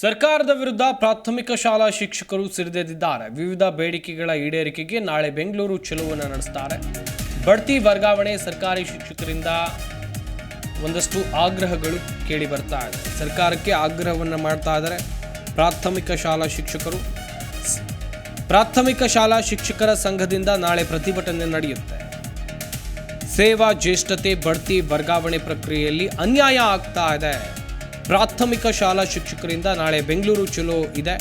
ಸರ್ಕಾರದ ವಿರುದ್ಧ ಪ್ರಾಥಮಿಕ ಶಾಲಾ ಶಿಕ್ಷಕರು ಸಿರಿದೆದ್ದಿದ್ದಾರೆ. ವಿವಿಧ ಬೇಡಿಕೆಗಳ ಈಡೇರಿಕೆಗೆ ನಾಳೆ ಬೆಂಗಳೂರು ಚೆಲುವನ್ನು ನಡೆಸ್ತಾರೆ. ಬಡ್ತಿ ವರ್ಗಾವಣೆ ಸರ್ಕಾರಿ ಶಿಕ್ಷಕರಿಂದ ಒಂದಷ್ಟು ಆಗ್ರಹಗಳು ಕೇಳಿ ಬರ್ತಾ ಇದೆ. ಸರ್ಕಾರಕ್ಕೆ ಆಗ್ರಹವನ್ನು ಮಾಡ್ತಾ ಇದ್ದಾರೆ ಪ್ರಾಥಮಿಕ ಶಾಲಾ ಶಿಕ್ಷಕರು. ಪ್ರಾಥಮಿಕ ಶಾಲಾ ಶಿಕ್ಷಕರ ಸಂಘದಿಂದ ನಾಳೆ ಪ್ರತಿಭಟನೆ ನಡೆಯುತ್ತೆ. ಸೇವಾ ಜ್ಯೇಷ್ಠತೆ ಬಡ್ತಿ ವರ್ಗಾವಣೆ ಪ್ರಕ್ರಿಯೆಯಲ್ಲಿ ಅನ್ಯಾಯ ಆಗ್ತಾ ಇದೆ. ಪ್ರಾಥಮಿಕ ಶಾಲಾ ಶಿಕ್ಷಕರಿಂದ ನಾಳೆ ಬೆಂಗಳೂರು ಚಲೋ ಇದೆ.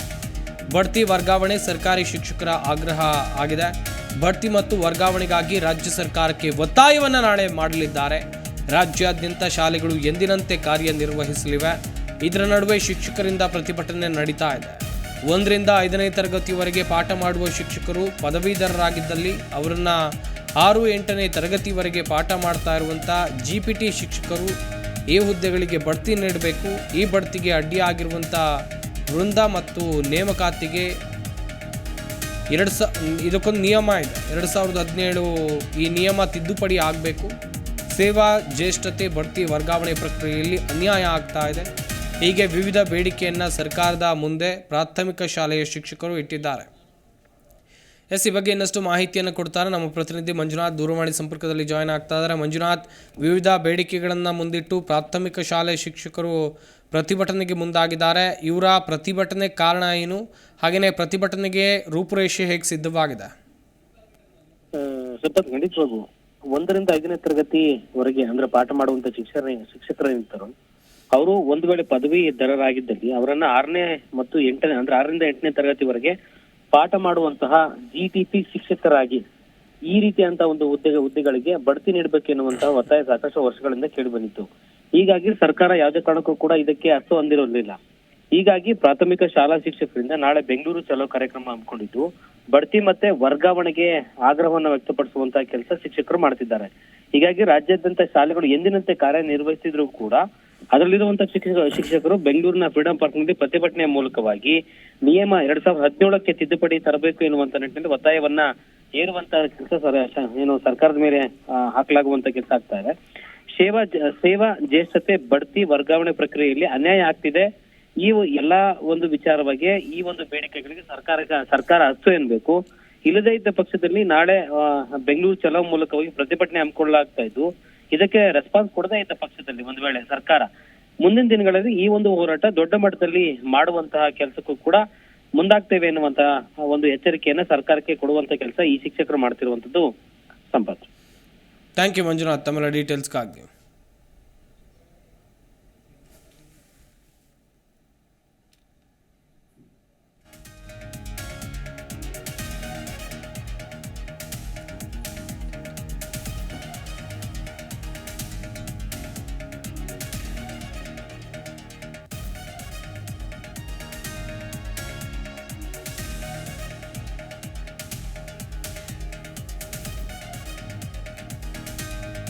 ಬಡ್ತಿ ವರ್ಗಾವಣೆ ಸರ್ಕಾರಿ ಶಿಕ್ಷಕರ ಆಗ್ರಹ ಆಗಿದೆ. ಬಡ್ತಿ ಮತ್ತು ವರ್ಗಾವಣೆಗಾಗಿ ರಾಜ್ಯ ಸರ್ಕಾರಕ್ಕೆ ಒತ್ತಾಯವನ್ನು ನಾಳೆ ಮಾಡಲಿದ್ದಾರೆ. ರಾಜ್ಯಾದ್ಯಂತ ಶಾಲೆಗಳು ಎಂದಿನಂತೆ ಕಾರ್ಯನಿರ್ವಹಿಸಲಿವೆ. ಇದರ ನಡುವೆ ಶಿಕ್ಷಕರಿಂದ ಪ್ರತಿಭಟನೆ ನಡೀತಾ ಇದೆ. ಒಂದರಿಂದ ಐದನೇ ತರಗತಿವರೆಗೆ ಪಾಠ ಮಾಡುವ ಶಿಕ್ಷಕರು ಪದವೀಧರರಾಗಿದ್ದಲ್ಲಿ ಅವರನ್ನು ಆರು ಎಂಟನೇ ತರಗತಿವರೆಗೆ ಪಾಠ ಮಾಡ್ತಾ ಇರುವಂಥ ಜಿ ಪಿ ಟಿ ಶಿಕ್ಷಕರು ಈ ಹುದ್ದೆಗಳಿಗೆ ಬಡ್ತಿ ನೀಡಬೇಕು. ಈ ಬಡ್ತಿಗೆ ಅಡ್ಡಿಯಾಗಿರುವಂಥ ವೃಂದ ಮತ್ತು ನೇಮಕಾತಿಗೆ ಎರಡು ಸ ಇದಕ್ಕೊಂದು ನಿಯಮ ಇದೆ. ಎರಡು ಸಾವಿರದ ಹದಿನೇಳು ಈ ನಿಯಮ ತಿದ್ದುಪಡಿ ಆಗಬೇಕು. ಸೇವಾ, ಜ್ಯೇಷ್ಠತೆ, ಬಡ್ತಿ ವರ್ಗಾವಣೆ ಪ್ರಕ್ರಿಯೆಯಲ್ಲಿ ಅನ್ಯಾಯ ಆಗ್ತಾ ಇದೆ. ಹೀಗೆ ವಿವಿಧ ಬೇಡಿಕೆಯನ್ನು ಸರ್ಕಾರದ ಮುಂದೆ ಪ್ರಾಥಮಿಕ ಶಾಲೆಯ ಶಿಕ್ಷಕರು ಇಟ್ಟಿದ್ದಾರೆ. ಎಸ್ ಈ ಬಗ್ಗೆ ಇನ್ನಷ್ಟು ಮಾಹಿತಿಯನ್ನು ಕೊಡ್ತಾರೆ. ನಮ್ಮ ಪ್ರತಿನಿಧಿ ಮಂಜುನಾಥ್ ದೂರವಾಣಿ ಸಂಪರ್ಕದಲ್ಲಿ ಜಾಯ್ನ್ ಆಗ್ತಾ ಇದ್ದಾರೆ. ಮಂಜುನಾಥ್, ವಿವಿಧ ಬೇಡಿಕೆಗಳನ್ನು ಮುಂದಿಟ್ಟು ಪ್ರಾಥಮಿಕ ಶಾಲೆ ಶಿಕ್ಷಕರು ಪ್ರತಿಭಟನೆಗೆ ಮುಂದಾಗಿದ್ದಾರೆ. ಇವರ ಪ್ರತಿಭಟನೆ ಕಾರಣ ಏನು? ಹಾಗೆಯೇ ಪ್ರತಿಭಟನೆಗೆ ರೂಪುರೇಷೆ ಹೇಗೆ ಸಿದ್ಧವಾಗಿದೆ? ಸ್ವಲ್ಪ ಒಂದರಿಂದ ಐದನೇ ತರಗತಿವರೆಗೆ ಅಂದ್ರೆ ಪಾಠ ಮಾಡುವಂತ ಶಿಕ್ಷಕರ ಶಿಕ್ಷಕರೇನಿರ್ತಾರೋ ಅವರು ಒಂದು ವೇಳೆ ಪದವಿ ದರರಾಗಿದ್ದಲ್ಲಿ ಅವರನ್ನ ಆರನೇ ಮತ್ತು ಎಂಟನೇ ಅಂದ್ರೆ ಆರರಿಂದ ಎಂಟನೇ ತರಗತಿವರೆಗೆ ಪಾಠ ಮಾಡುವಂತಹ ಜಿ ಟಿ ಪಿ ಶಿಕ್ಷಕರಾಗಿ ಈ ರೀತಿಯಂತಹ ಒಂದು ಹುದ್ದೆ ಹುದ್ದೆಗಳಿಗೆ ಬಡ್ತಿ ನೀಡಬೇಕೆನ್ನುವಂತಹ ಒತ್ತಾಯ ಸಾಕಷ್ಟು ವರ್ಷಗಳಿಂದ ಕೇಳಿ ಬಂದಿತ್ತು. ಹೀಗಾಗಿ ಸರ್ಕಾರ ಯಾವುದೇ ಕಾರಣಕ್ಕೂ ಕೂಡ ಇದಕ್ಕೆ ಅರ್ಥ ಹೊಂದಿರಲಿಲ್ಲ ಹೀಗಾಗಿ ಪ್ರಾಥಮಿಕ ಶಾಲಾ ಶಿಕ್ಷಕರಿಂದ ನಾಳೆ ಬೆಂಗಳೂರು ಚಲೋ ಕಾರ್ಯಕ್ರಮ ಹಮ್ಮಿಕೊಂಡಿದ್ದು, ಬಡ್ತಿ ಮತ್ತೆ ವರ್ಗಾವಣೆಗೆ ಆಗ್ರಹವನ್ನು ವ್ಯಕ್ತಪಡಿಸುವಂತಹ ಕೆಲಸ ಶಿಕ್ಷಕರು ಮಾಡ್ತಿದ್ದಾರೆ. ಹೀಗಾಗಿ ರಾಜ್ಯಾದ್ಯಂತ ಶಾಲೆಗಳು ಎಂದಿನಂತೆ ಕಾರ್ಯನಿರ್ವಹಿಸಿದ್ರು ಕೂಡ ಅದರಲ್ಲಿರುವಂತಹ ಶಿಕ್ಷಕ, ಶಿಕ್ಷಕರು ಬೆಂಗಳೂರಿನ ಫ್ರೀಡಂ ಪಾರ್ಕ್ನಲ್ಲಿ ಪ್ರತಿಭಟನೆಯ ಮೂಲಕವಾಗಿ ನಿಯಮ ಎರಡ್ ಸಾವಿರದ ಹದಿನೇಳಕ್ಕೆ ತಿದ್ದುಪಡಿ ತರಬೇಕು ಎನ್ನುವಂತ ನಿಟ್ಟಿನಲ್ಲಿ ಒತ್ತಾಯವನ್ನ ಏರುವಂತಹ ಕೆಲಸ ಏನು ಸರ್ಕಾರದ ಮೇಲೆ ಹಾಕಲಾಗುವಂತ ಕೆಲಸ ಆಗ್ತಾ ಇದೆ. ಸೇವಾ ಸೇವಾ ಜ್ಯೇಷ್ಠತೆ ಬಡ್ತಿ ವರ್ಗಾವಣೆ ಪ್ರಕ್ರಿಯೆಯಲ್ಲಿ ಅನ್ಯಾಯ ಆಗ್ತಿದೆ. ಈ ಎಲ್ಲಾ ಒಂದು ವಿಚಾರವಾಗಿ ಈ ಒಂದು ಬೇಡಿಕೆಗಳಿಗೆ ಸರ್ಕಾರ ಸರ್ಕಾರ ಅಸ್ತು ಎನ್ಬೇಕು. ಇಲ್ಲದೇ ಇದ್ದ ಪಕ್ಷದಲ್ಲಿ ನಾಳೆ ಬೆಂಗಳೂರು ಚಲೋ ಮೂಲಕವಾಗಿ ಪ್ರತಿಭಟನೆ ಹಮ್ಮಿಕೊಳ್ಳಲಾಗ್ತಾ ಇದ್ದು ಇದಕ್ಕೆ ರೆಸ್ಪಾನ್ಸ್ ಕೊಡದೇ ಇದ್ದ ಪಕ್ಷದಲ್ಲಿ ಒಂದು ವೇಳೆ ಸರ್ಕಾರ ಮುಂದಿನ ದಿನಗಳಲ್ಲಿ ಈ ಒಂದು ಹೋರಾಟ ದೊಡ್ಡ ಮಟ್ಟದಲ್ಲಿ ಮಾಡುವಂತಹ ಕೆಲಸಕ್ಕೂ ಕೂಡ ಮುಂದಾಗ್ತೇವೆ ಎನ್ನುವಂತಹ ಒಂದು ಎಚ್ಚರಿಕೆಯನ್ನ ಸರ್ಕಾರಕ್ಕೆ ಕೊಡುವಂತ ಕೆಲಸ ಈ ಶಿಕ್ಷಕರು ಮಾಡ್ತಿರುವಂತದ್ದು ಸಂಪತ್ ಥ್ಯಾಂಕ್ ಯು ಮಂಜುನಾಥ್ ತಮ್ಮ ಡೀಟೇಲ್ಸ್ಗಾಗಿ